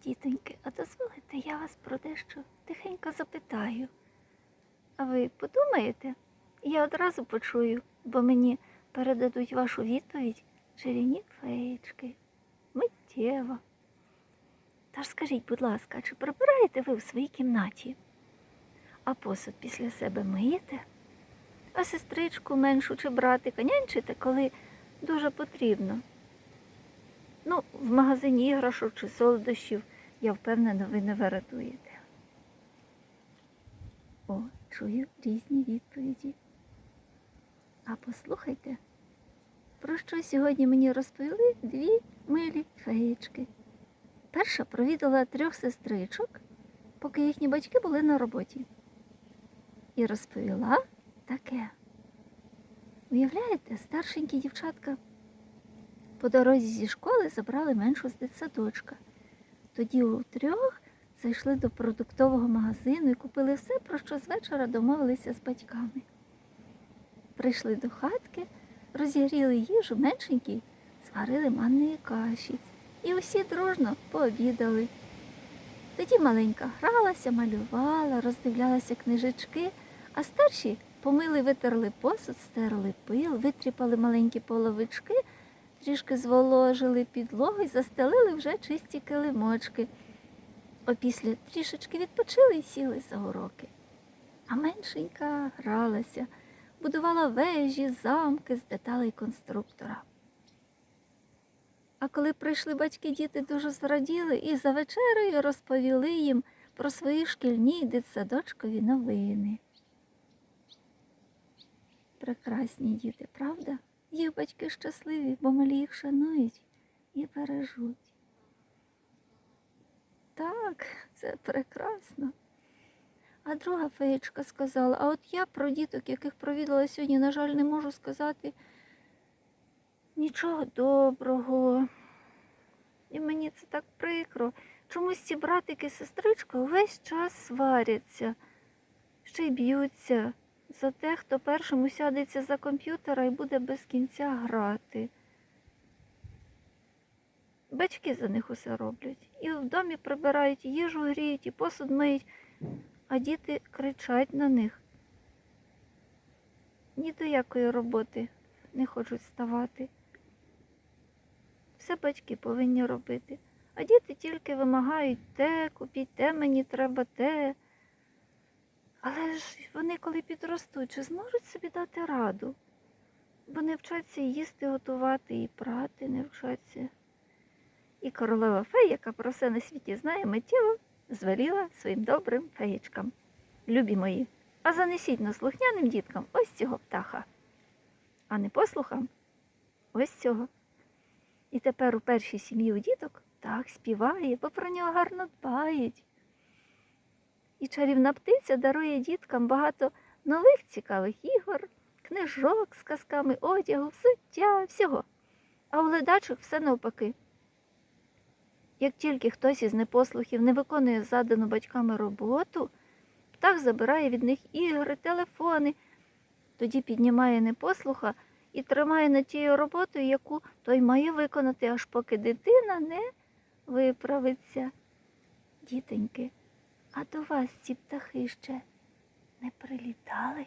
Тітоньки, а дозволите, я вас про дещо тихенько запитаю. А ви подумаєте? Я одразу почую, бо мені передадуть вашу відповідь чарівні феєчки. Миттєво. Тож скажіть, будь ласка, чи прибираєте ви в своїй кімнаті? А посуд після себе миєте? А сестричку меншу чи братика нянчите, коли дуже потрібно? Ну, в магазині іграшок чи солодощів, я впевнена, ви не виратуєте. О, чую різні відповіді. А послухайте, про що сьогодні мені розповіли дві милі феєчки. Перша провідала трьох сестричок, поки їхні батьки були на роботі. І розповіла таке. Уявляєте, старшенькі дівчатка по дорозі зі школи забрали меншу з дитсадочка. Тоді у трьох зайшли до продуктового магазину і купили все, про що з вечора домовилися з батьками. Прийшли до хатки, розігріли їжу меншенькій, зварили манної каші. І усі дружно пообідали. Тоді маленька гралася, малювала, роздивлялася книжечки, а старші помили, витерли посуд, стерли пил, витріпали маленькі половички, трішки зволожили підлогу і застелили вже чисті килимочки. Опісля трішечки відпочили і сіли за уроки. А меншенька гралася, будувала вежі, замки з деталей конструктора. А коли прийшли батьки, діти дуже зраділи і за вечерею розповіли їм про свої шкільні дитсадочкові новини. Прекрасні діти, правда? Їх батьки щасливі, бо малі їх шанують і бережуть. Так, це прекрасно. А друга феєчка сказала, а от я про діток, яких провідала сьогодні, на жаль, не можу сказати нічого доброго. І мені це так прикро. Чомусь ці братики і сестричка увесь час сваряться, ще й б'ються за те, хто першим усядеться за комп'ютера і буде без кінця грати. Батьки за них усе роблять. І в домі прибирають, їжу гріють, і посуд миють, а діти кричать на них. Ні до якої роботи не хочуть ставати. Все батьки повинні робити. А діти тільки вимагають те, купіть те, мені треба те. Але ж вони, коли підростуть, чи зможуть собі дати раду? Бо не вчаться їсти, готувати і прати, не вчаться. І королева фея, яка про все на світі знає, миттєво звеліла своїм добрим феєчкам. Любі мої, а занесіть на слухняним діткам ось цього птаха, а не послухам ось цього. І тепер у першій сім'ї у діток так співає, бо про нього гарно дбають. І чарівна птиця дарує діткам багато нових цікавих ігор, книжок з казками, одягу, взуття, всього. А у ледачок все навпаки. Як тільки хтось із непослухів не виконує задану батьками роботу, птах забирає від них ігри, телефони, тоді піднімає непослуха і тримає над тією роботою, яку той має виконати, аж поки дитина не виправиться. Дітеньки, а до вас ці птахи ще не прилітали?